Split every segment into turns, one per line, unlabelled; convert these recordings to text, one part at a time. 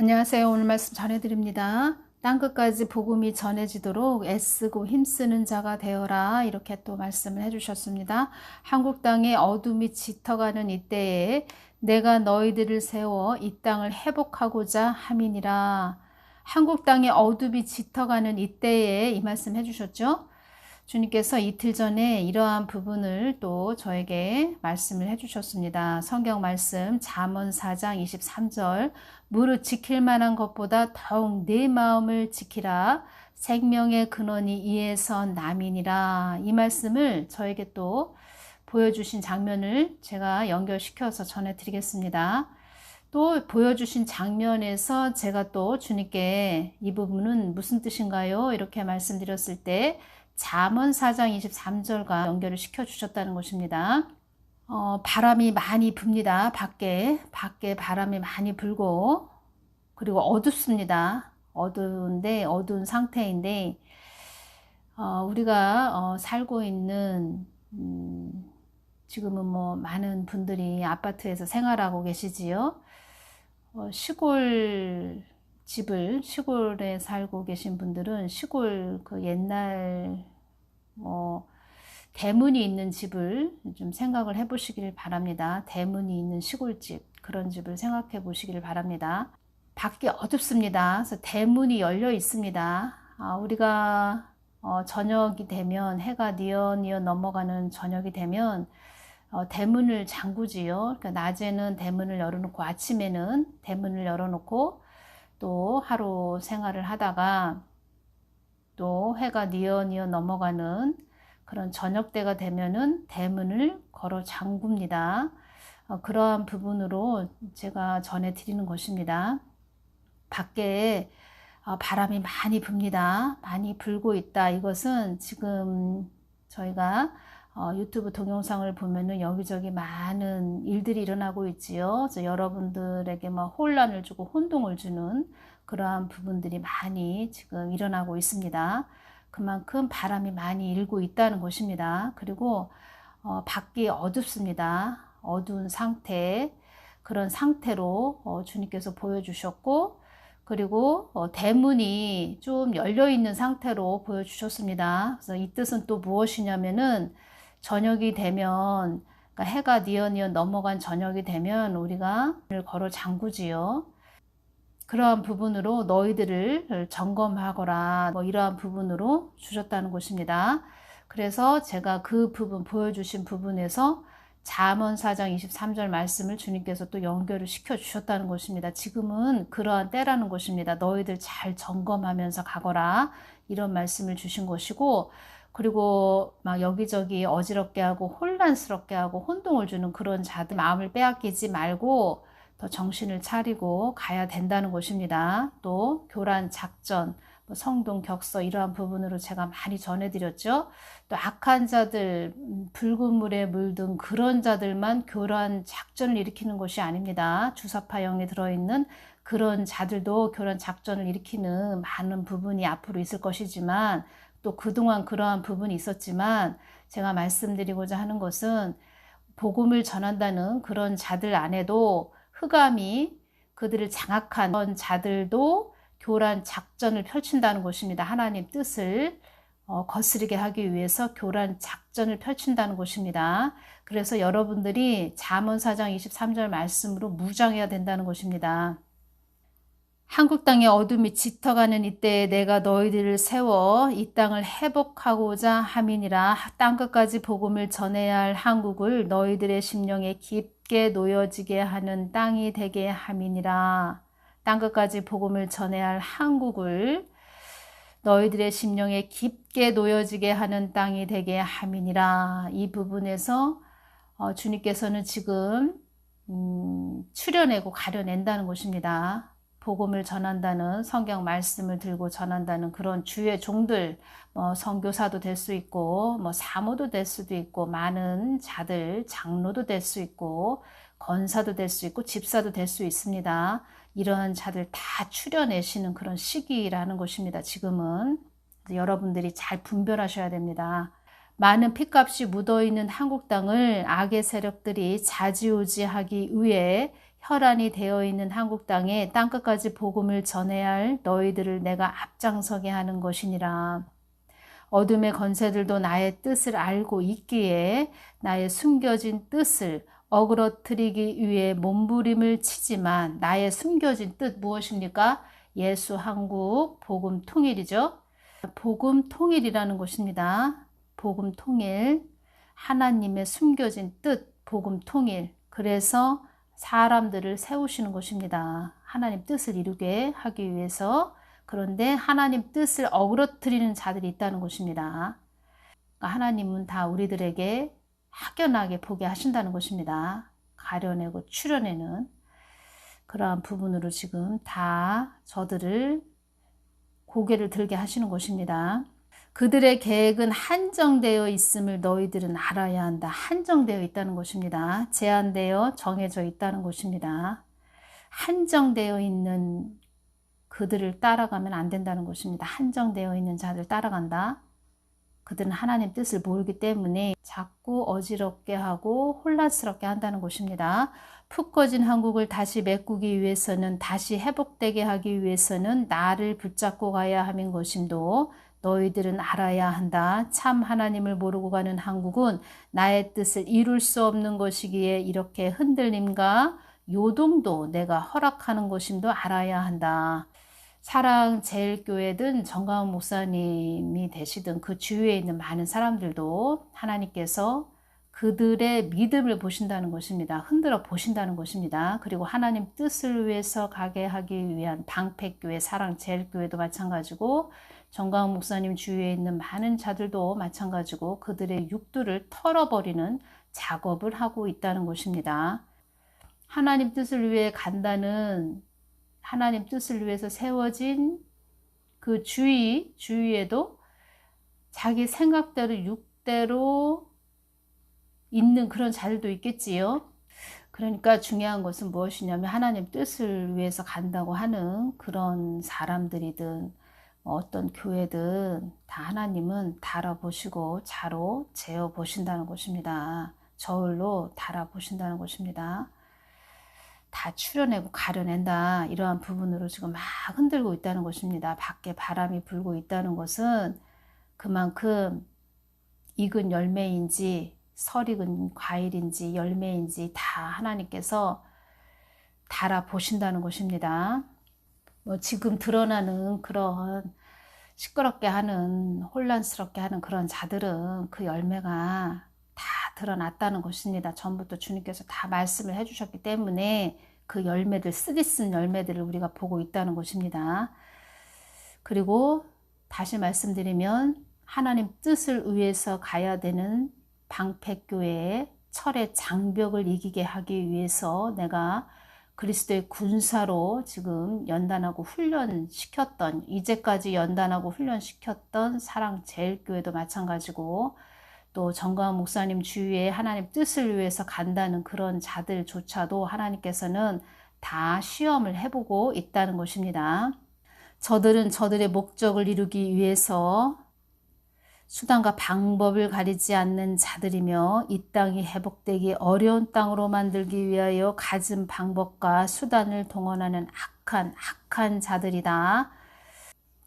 안녕하세요. 오늘 말씀 전해드립니다. 땅 끝까지 복음이 전해지도록 애쓰고 힘쓰는 자가 되어라. 이렇게 또 말씀을 해주셨습니다. 한국 땅에 어둠이 짙어가는 이때에 내가 너희들을 세워 이 땅을 회복하고자 함이니라. 한국 땅에 어둠이 짙어가는 이때에 이 말씀 해주셨죠? 주님께서 이틀 전에 이러한 부분을 또 저에게 말씀을 해주셨습니다. 성경 말씀 잠언 4장 23절 무릇 지킬 만한 것보다 더욱 내 마음을 지키라 생명의 근원이 이에서 남이니라 이 말씀을 저에게 또 보여주신 장면을 제가 연결시켜서 전해드리겠습니다. 또 보여주신 장면에서 제가 또 주님께 이 부분은 무슨 뜻인가요? 이렇게 말씀드렸을 때 잠언 4장 23절과 연결을 시켜 주셨다는 것입니다. 어, 바람이 많이 붑니다. 밖에 밖에 바람이 많이 불고 그리고 어둡습니다. 어두운데 어두운 상태인데 어, 우리가 어, 살고 있는 음, 지금은 뭐 많은 분들이 아파트에서 생활하고 계시지요. 어, 시골 집을 시골에 살고 계신 분들은 시골 그 옛날 뭐 대문이 있는 집을 좀 생각을 해 보시길 바랍니다. 대문이 있는 시골집 그런 집을 생각해 보시길 바랍니다. 밖이 어둡습니다. 그래서 대문이 열려 있습니다. 아, 우리가 어, 저녁이 되면 해가 뉘어뉘어 넘어가는 저녁이 되면 어, 대문을 잠그지요. 그러니까 낮에는 대문을 열어놓고 아침에는 대문을 열어놓고 또 하루 생활을 하다가 또 해가 뉘어뉘어 넘어가는 그런 저녁 때가 되면은 대문을 걸어 잠굽니다. 어, 그러한 부분으로 제가 전해 드리는 것입니다. 밖에 어, 바람이 많이 붑니다. 많이 불고 있다. 이것은 지금 저희가 어, 유튜브 동영상을 보면은 여기저기 많은 일들이 일어나고 있지요. 그래서 여러분들에게 막 혼란을 주고 혼동을 주는 그러한 부분들이 많이 지금 일어나고 있습니다. 그만큼 바람이 많이 일고 있다는 것입니다. 그리고 어, 밖이 어둡습니다. 어두운 상태, 그런 상태로 어, 주님께서 보여주셨고, 그리고 어, 대문이 좀 열려 있는 상태로 보여주셨습니다. 그래서 이 뜻은 또 무엇이냐면은 저녁이 되면 그러니까 해가 뉘어뉘어 넘어간 저녁이 되면 우리가 걸어 잠그지요. 그러한 부분으로 너희들을 점검하거라 뭐 이러한 부분으로 주셨다는 것입니다. 그래서 제가 그 부분 보여주신 부분에서 잠언 4장 23절 말씀을 주님께서 또 연결을 시켜 주셨다는 것입니다. 지금은 그러한 때라는 것입니다. 너희들 잘 점검하면서 가거라 이런 말씀을 주신 것이고 그리고 막 여기저기 어지럽게 하고 혼란스럽게 하고 혼동을 주는 그런 자들 마음을 빼앗기지 말고 더 정신을 차리고 가야 된다는 것입니다. 또 교란 작전, 뭐 성동 격서 이러한 부분으로 제가 많이 전해드렸죠. 또 악한 자들, 음, 붉은 물에 물든 그런 자들만 교란 작전을 일으키는 것이 아닙니다. 주사파 영에 들어있는 그런 자들도 교란 작전을 일으키는 많은 부분이 앞으로 있을 것이지만 또 그동안 그러한 부분이 있었지만 제가 말씀드리고자 하는 것은 복음을 전한다는 그런 자들 안에도 흑암이 그들을 장악한 그런 자들도 교란 작전을 펼친다는 것입니다. 하나님 뜻을 어, 거스르게 하기 위해서 교란 작전을 펼친다는 것입니다. 그래서 여러분들이 잠언 4장 23절 말씀으로 무장해야 된다는 것입니다. 한국 땅의 어둠이 짙어가는 이때에 내가 너희들을 세워 이 땅을 회복하고자 함이니라. 땅 끝까지 복음을 전해야 할 한국을 너희들의 심령에 깊게 놓여지게 하는 땅이 되게 함이니라. 땅 끝까지 복음을 전해야 할 한국을 너희들의 심령에 깊게 놓여지게 하는 땅이 되게 함이니라. 이 부분에서 어, 주님께서는 지금 음, 추려내고 가려낸다는 것입니다. 복음을 전한다는 성경 말씀을 들고 전한다는 그런 주의 종들, 뭐 선교사도 될 수 있고, 뭐 사모도 될 수도 있고, 많은 자들, 장로도 될 수 있고, 건사도 될 수 있고, 집사도 될 수 있습니다. 이러한 자들 다 추려내시는 그런 시기라는 것입니다. 지금은 여러분들이 잘 분별하셔야 됩니다. 많은 핏값이 묻어있는 한국 땅을 악의 세력들이 자지우지하기 위해 혈안이 되어 있는 한국 땅에 땅끝까지 복음을 전해야 할 너희들을 내가 앞장서게 하는 것이니라. 어둠의 건세들도 나의 뜻을 알고 있기에 나의 숨겨진 뜻을 어그러뜨리기 위해 몸부림을 치지만 나의 숨겨진 뜻 무엇입니까? 예수 한국 복음 통일이죠. 복음 통일이라는 것입니다. 복음 통일. 하나님의 숨겨진 뜻, 복음 통일. 그래서 사람들을 세우시는 것입니다. 하나님 뜻을 이루게 하기 위해서. 그런데 하나님 뜻을 어그러뜨리는 자들이 있다는 것입니다. 그러니까 하나님은 다 우리들에게 확연하게 보게 하신다는 것입니다. 가려내고 추려내는 그러한 부분으로 지금 다 저들을 고개를 들게 하시는 것입니다. 그들의 계획은 한정되어 있음을 너희들은 알아야 한다. 한정되어 있다는 것입니다. 제한되어 정해져 있다는 것입니다. 한정되어 있는 그들을 따라가면 안 된다는 것입니다. 한정되어 있는 자들 따라간다. 그들은 하나님 뜻을 모르기 때문에 자꾸 어지럽게 하고 혼란스럽게 한다는 것입니다. 푹 꺼진 한국을 다시 메꾸기 위해서는 다시 회복되게 하기 위해서는 나를 붙잡고 가야 함인 것임도 너희들은 알아야 한다. 참 하나님을 모르고 가는 한국은 나의 뜻을 이룰 수 없는 것이기에 이렇게 흔들림과 요동도 내가 허락하는 것임도 알아야 한다. 사랑 제일교회든 정가은 목사님이 되시든 그 주위에 있는 많은 사람들도 하나님께서 그들의 믿음을 보신다는 것입니다. 흔들어 보신다는 것입니다. 그리고 하나님 뜻을 위해서 가게 하기 위한 방패교회, 사랑 제일교회도 마찬가지고 정가은 목사님 주위에 있는 많은 자들도 마찬가지고 그들의 육두를 털어버리는 작업을 하고 있다는 것입니다. 하나님 뜻을 위해 간다는 하나님 뜻을 위해서 세워진 그 주의, 주위에도 자기 생각대로 육대로 있는 그런 자들도 있겠지요. 그러니까 중요한 것은 무엇이냐면 하나님 뜻을 위해서 간다고 하는 그런 사람들이든 어떤 교회든 다 하나님은 달아보시고 자로 재어보신다는 것입니다. 저울로 달아보신다는 것입니다. 다 추려내고 가려낸다. 이러한 부분으로 지금 막 흔들고 있다는 것입니다. 밖에 바람이 불고 있다는 것은 그만큼 익은 열매인지 설익은 과일인지 열매인지 다 하나님께서 달아 보신다는 것입니다. 뭐 지금 드러나는 그런 시끄럽게 하는 혼란스럽게 하는 그런 자들은 그 열매가 다 드러났다는 것입니다. 전부터 주님께서 다 말씀을 해주셨기 때문에 그 열매들 쓰디쓴 열매들을 우리가 보고 있다는 것입니다. 그리고 다시 말씀드리면 하나님 뜻을 위해서 가야 되는 방패교회의 철의 장벽을 이기게 하기 위해서 내가 그리스도의 군사로 지금 연단하고 훈련시켰던 이제까지 연단하고 훈련시켰던 사랑 제일교회도 마찬가지고 또 정가은 목사님 주위에 하나님 뜻을 위해서 간다는 그런 자들조차도 하나님께서는 다 시험을 해보고 있다는 것입니다. 저들은 저들의 목적을 이루기 위해서 수단과 방법을 가리지 않는 자들이며 이 땅이 회복되기 어려운 땅으로 만들기 위하여 가진 방법과 수단을 동원하는 악한 악한 자들이다.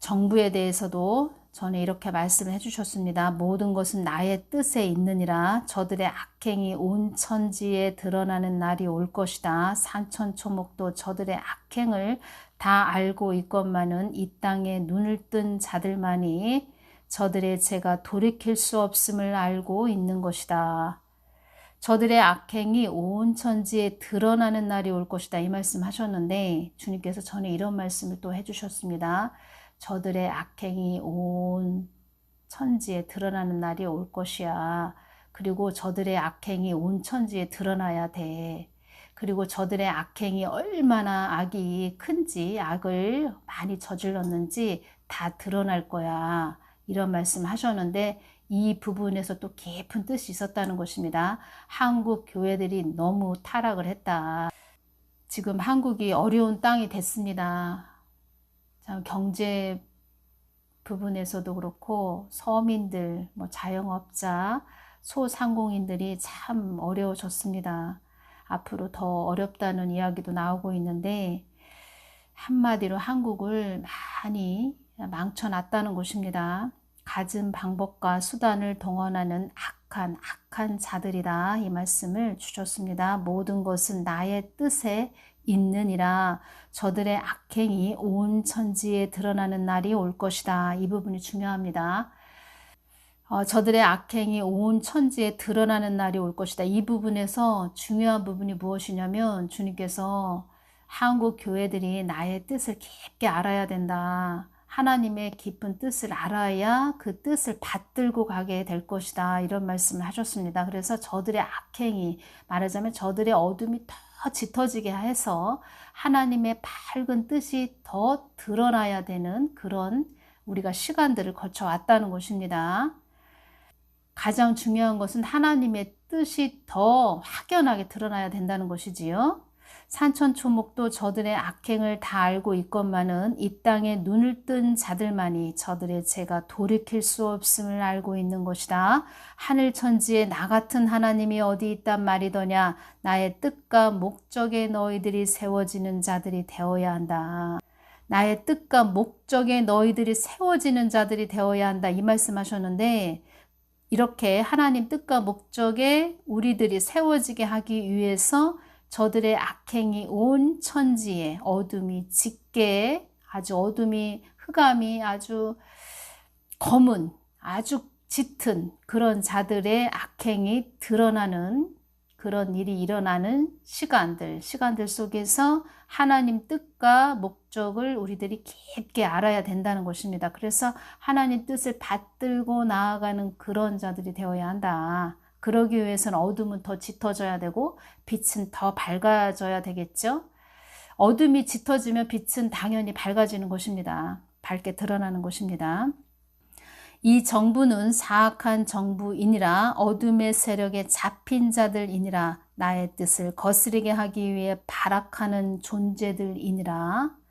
정부에 대해서도 전에 이렇게 말씀을 해주셨습니다. 모든 것은 나의 뜻에 있느니라 저들의 악행이 온 천지에 드러나는 날이 올 것이다. 산천초목도 저들의 악행을 다 알고 있건만은 이 땅에 눈을 뜬 자들만이 저들의 죄가 돌이킬 수 없음을 알고 있는 것이다. 저들의 악행이 온 천지에 드러나는 날이 올 것이다. 이 말씀 하셨는데 주님께서 전에 이런 말씀을 또 해주셨습니다. 저들의 악행이 온 천지에 드러나는 날이 올 것이야. 그리고 저들의 악행이 온 천지에 드러나야 돼. 그리고 저들의 악행이 얼마나 악이 큰지, 악을 많이 저질렀는지 다 드러날 거야. 이런 말씀 하셨는데 이 부분에서 또 깊은 뜻이 있었다는 것입니다. 한국 교회들이 너무 타락을 했다. 지금 한국이 어려운 땅이 됐습니다. 경제 부분에서도 그렇고 서민들, 뭐 자영업자, 소상공인들이 참 어려워졌습니다. 앞으로 더 어렵다는 이야기도 나오고 있는데 한마디로 한국을 많이 망쳐놨다는 것입니다. 갖은 방법과 수단을 동원하는 악한 악한 자들이다 이 말씀을 주셨습니다. 모든 것은 나의 뜻에 있느니라 저들의 악행이 온 천지에 드러나는 날이 올 것이다. 이 부분이 중요합니다. 어, 저들의 악행이 온 천지에 드러나는 날이 올 것이다. 이 부분에서 중요한 부분이 무엇이냐면 주님께서 한국 교회들이 나의 뜻을 깊게 알아야 된다. 하나님의 깊은 뜻을 알아야 그 뜻을 받들고 가게 될 것이다. 이런 말씀을 하셨습니다. 그래서 저들의 악행이 말하자면 저들의 어둠이 더 짙어지게 해서 하나님의 밝은 뜻이 더 드러나야 되는 그런 우리가 시간들을 거쳐 왔다는 것입니다. 가장 중요한 것은 하나님의 뜻이 더 확연하게 드러나야 된다는 것이지요. 산천 초목도 저들의 악행을 다 알고 있건만은 이 땅에 눈을 뜬 자들만이 저들의 죄가 돌이킬 수 없음을 알고 있는 것이다. 하늘 천지에 나 같은 하나님이 어디 있단 말이더냐. 나의 뜻과 목적에 너희들이 세워지는 자들이 되어야 한다. 나의 뜻과 목적에 너희들이 세워지는 자들이 되어야 한다. 이 말씀하셨는데 이렇게 하나님 뜻과 목적에 우리들이 세워지게 하기 위해서 저들의 악행이 온 천지에 어둠이 짙게 아주 어둠이 흑암이 아주 검은 아주 짙은 그런 자들의 악행이 드러나는 그런 일이 일어나는 시간들, 시간들 속에서 하나님 뜻과 목적을 우리들이 깊게 알아야 된다는 것입니다. 그래서 하나님 뜻을 받들고 나아가는 그런 자들이 되어야 한다. 그러기 위해서는 어둠은 더 짙어져야 되고 빛은 더 밝아져야 되겠죠. 어둠이 짙어지면 빛은 당연히 밝아지는 것입니다. 밝게 드러나는 것입니다. 이 정부는 사악한 정부이니라 어둠의 세력에 잡힌 자들이니라 나의 뜻을 거스르게 하기 위해 발악하는 존재들이니라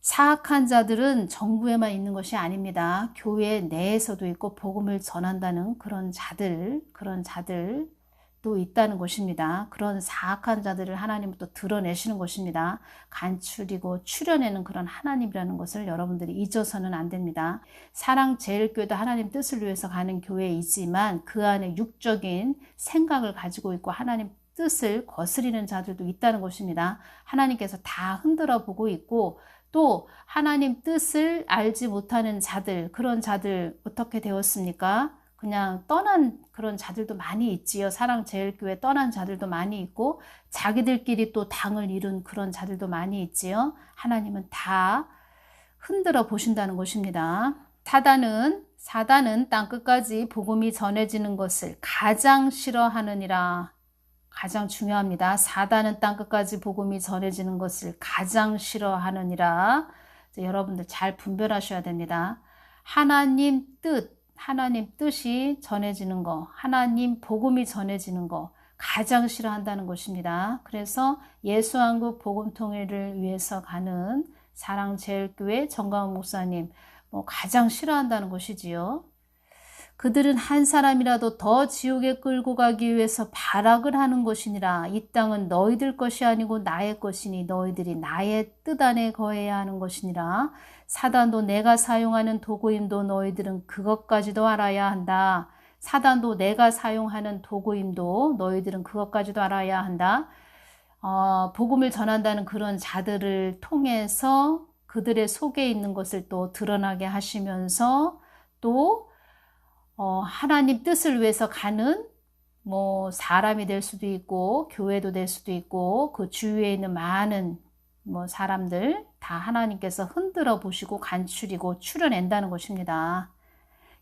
사악한 자들은 정부에만 있는 것이 아닙니다. 교회 내에서도 있고 복음을 전한다는 그런 자들, 그런 자들도 있다는 것입니다. 그런 사악한 자들을 하나님은 또 드러내시는 것입니다. 간추리고 추려내는 그런 하나님이라는 것을 여러분들이 잊어서는 안 됩니다. 사랑 제일교회도 하나님 뜻을 위해서 가는 교회이지만 그 안에 육적인 생각을 가지고 있고 하나님 뜻을 거스리는 자들도 있다는 것입니다. 하나님께서 다 흔들어 보고 있고 또 하나님 뜻을 알지 못하는 자들, 그런 자들 어떻게 되었습니까? 그냥 떠난 그런 자들도 많이 있지요. 사랑 제일교회 떠난 자들도 많이 있고 자기들끼리 또 당을 이룬 그런 자들도 많이 있지요. 하나님은 다 흔들어 보신다는 것입니다. 사단은 사단은 땅 끝까지 복음이 전해지는 것을 가장 싫어하느니라. 가장 중요합니다. 사단은 땅끝까지 복음이 전해지는 것을 가장 싫어하느니라. 여러분들 잘 분별하셔야 됩니다. 하나님 뜻, 하나님 뜻이 전해지는 거, 하나님 복음이 전해지는 거 가장 싫어한다는 것입니다. 그래서 예수한국 복음 통일을 위해서 가는 사랑제일교회 정강훈 목사님 뭐 가장 싫어한다는 것이지요. 그들은 한 사람이라도 더 지옥에 끌고 가기 위해서 발악을 하는 것이니라. 이 땅은 너희들 것이 아니고 나의 것이니 너희들이 나의 뜻 안에 거해야 하는 것이니라. 사단도 내가 사용하는 도구임도 너희들은 그것까지도 알아야 한다. 사단도 내가 사용하는 도구임도 너희들은 그것까지도 알아야 한다. 어, 복음을 전한다는 그런 자들을 통해서 그들의 속에 있는 것을 또 드러나게 하시면서 또 어, 하나님 뜻을 위해서 가는 뭐 사람이 될 수도 있고 교회도 될 수도 있고 그 주위에 있는 많은 뭐 사람들 다 하나님께서 흔들어 보시고 간추리고 추려낸다는 것입니다.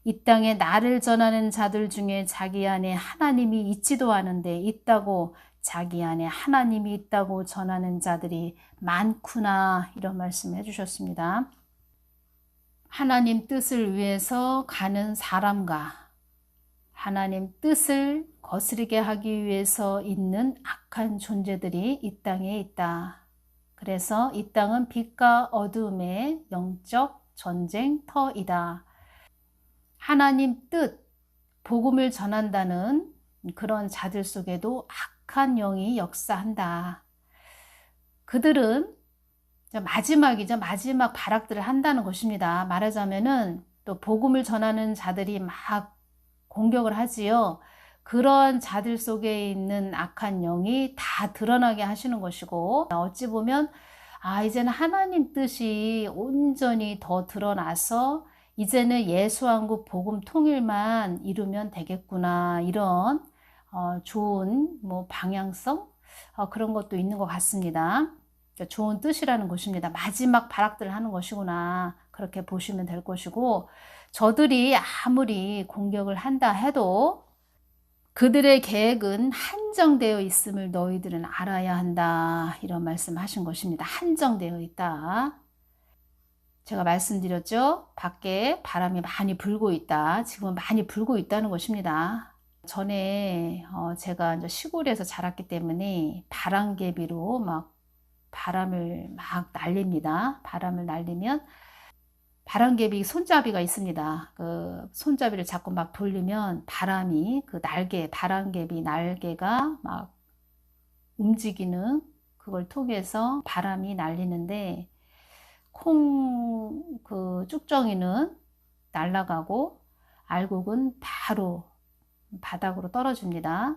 이 땅에 나를 전하는 자들 중에 자기 안에 하나님이 있지도 않은데 있다고 자기 안에 하나님이 있다고 전하는 자들이 많구나 이런 말씀 해 주셨습니다. 하나님 뜻을 위해서 가는 사람과 하나님 뜻을 거스르게 하기 위해서 있는 악한 존재들이 이 땅에 있다. 그래서 이 땅은 빛과 어둠의 영적 전쟁터이다. 하나님 뜻, 복음을 전한다는 그런 자들 속에도 악한 영이 역사한다. 그들은 마지막이죠. 마지막 발악들을 한다는 것입니다. 말하자면은 또 복음을 전하는 자들이 막 공격을 하지요. 그런 자들 속에 있는 악한 영이 다 드러나게 하시는 것이고 어찌 보면 아 이제는 하나님 뜻이 온전히 더 드러나서 이제는 예수왕국 복음 통일만 이루면 되겠구나 이런 어, 좋은 뭐 방향성 어, 그런 것도 있는 것 같습니다. 그러니까 좋은 뜻이라는 것입니다. 마지막 발악들을 하는 것이구나 그렇게 보시면 될 것이고 저들이 아무리 공격을 한다 해도 그들의 계획은 한정되어 있음을 너희들은 알아야 한다. 이런 말씀 하신 것입니다. 한정되어 있다. 제가 말씀드렸죠. 밖에 바람이 많이 불고 있다. 지금 많이 불고 있다는 것입니다. 전에 어 제가 시골에서 자랐기 때문에 바람개비로 막 바람을 막 날립니다. 바람을 날리면 바람개비 손잡이가 있습니다. 그 손잡이를 자꾸 막 돌리면 바람이 그 날개, 바람개비 날개가 막 움직이는 그걸 통해서 바람이 날리는데 콩 그 쭉정이는 날아가고 알곡은 바로 바닥으로 떨어집니다.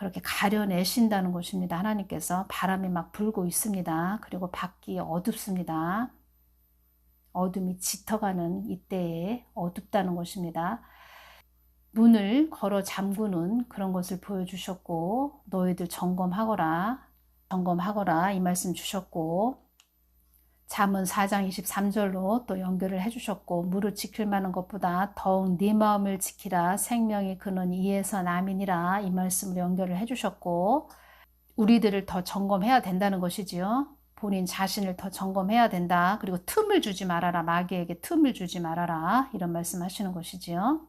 그렇게 가려내신다는 것입니다. 하나님께서 바람이 막 불고 있습니다. 그리고 밖이 어둡습니다. 어둠이 짙어가는 이때에 어둡다는 것입니다. 문을 걸어 잠그는 그런 것을 보여주셨고 너희들 점검하거라 점검하거라 이 말씀 주셨고 잠언 4장 23절로 또 연결을 해주셨고 무릇 지킬 만한 것보다 더욱 네 마음을 지키라 생명의 근원 이에서 남이니라 이 말씀으로 연결을 해주셨고 우리들을 더 점검해야 된다는 것이지요. 본인 자신을 더 점검해야 된다. 그리고 틈을 주지 말아라. 마귀에게 틈을 주지 말아라. 이런 말씀 하시는 것이지요.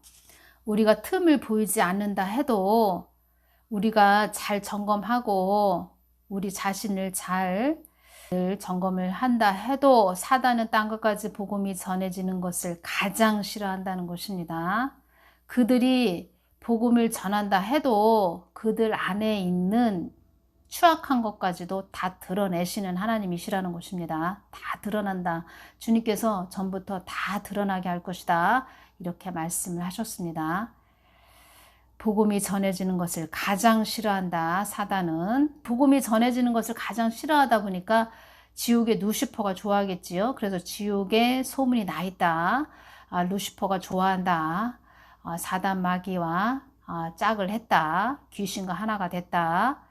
우리가 틈을 보이지 않는다 해도 우리가 잘 점검하고 우리 자신을 잘 점검을 한다 해도 사단은 딴 것까지 복음이 전해지는 것을 가장 싫어한다는 것입니다. 그들이 복음을 전한다 해도 그들 안에 있는 추악한 것까지도 다 드러내시는 하나님이시라는 것입니다. 다 드러난다. 주님께서 전부터 다 드러나게 할 것이다. 이렇게 말씀을 하셨습니다. 복음이 전해지는 것을 가장 싫어한다. 사단은 복음이 전해지는 것을 가장 싫어하다 보니까 지옥의 루시퍼가 좋아하겠지요. 그래서 지옥에 소문이 나 있다. 아, 루시퍼가 좋아한다. 아, 사단 마귀와 아, 짝을 했다. 귀신과 하나가 됐다.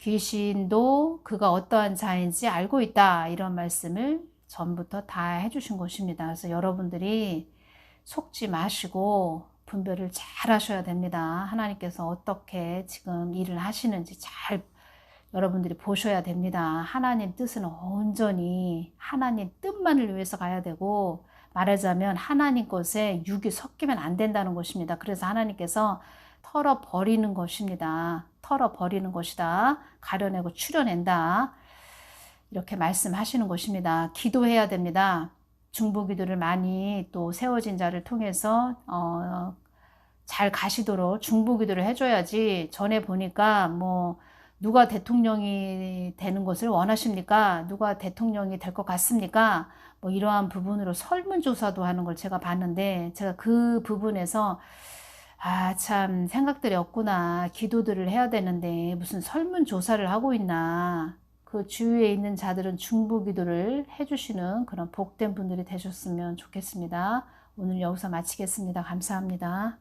귀신도 그가 어떠한 자인지 알고 있다. 이런 말씀을 전부터 다 해주신 것입니다. 그래서 여러분들이 속지 마시고 분별을 잘 하셔야 됩니다. 하나님께서 어떻게 지금 일을 하시는지 잘 여러분들이 보셔야 됩니다. 하나님 뜻은 온전히 하나님 뜻만을 위해서 가야 되고 말하자면 하나님 것에 육이 섞이면 안 된다는 것입니다. 그래서 하나님께서 털어 버리는 것입니다. 털어 버리는 것이다. 가려내고 추려낸다. 이렇게 말씀하시는 것입니다. 기도해야 됩니다. 중보 기도를 많이 또 세워진 자를 통해서 어, 잘 가시도록 중보기도를 해줘야지 전에 보니까 뭐 누가 대통령이 되는 것을 원하십니까? 누가 대통령이 될 것 같습니까? 뭐 이러한 부분으로 설문조사도 하는 걸 제가 봤는데 제가 그 부분에서 아, 참, 생각들이 없구나. 기도들을 해야 되는데, 무슨 설문조사를 하고 있나. 그 주위에 있는 자들은 중보 기도를 해주시는 그런 복된 분들이 되셨으면 좋겠습니다. 오늘 여기서 마치겠습니다. 감사합니다.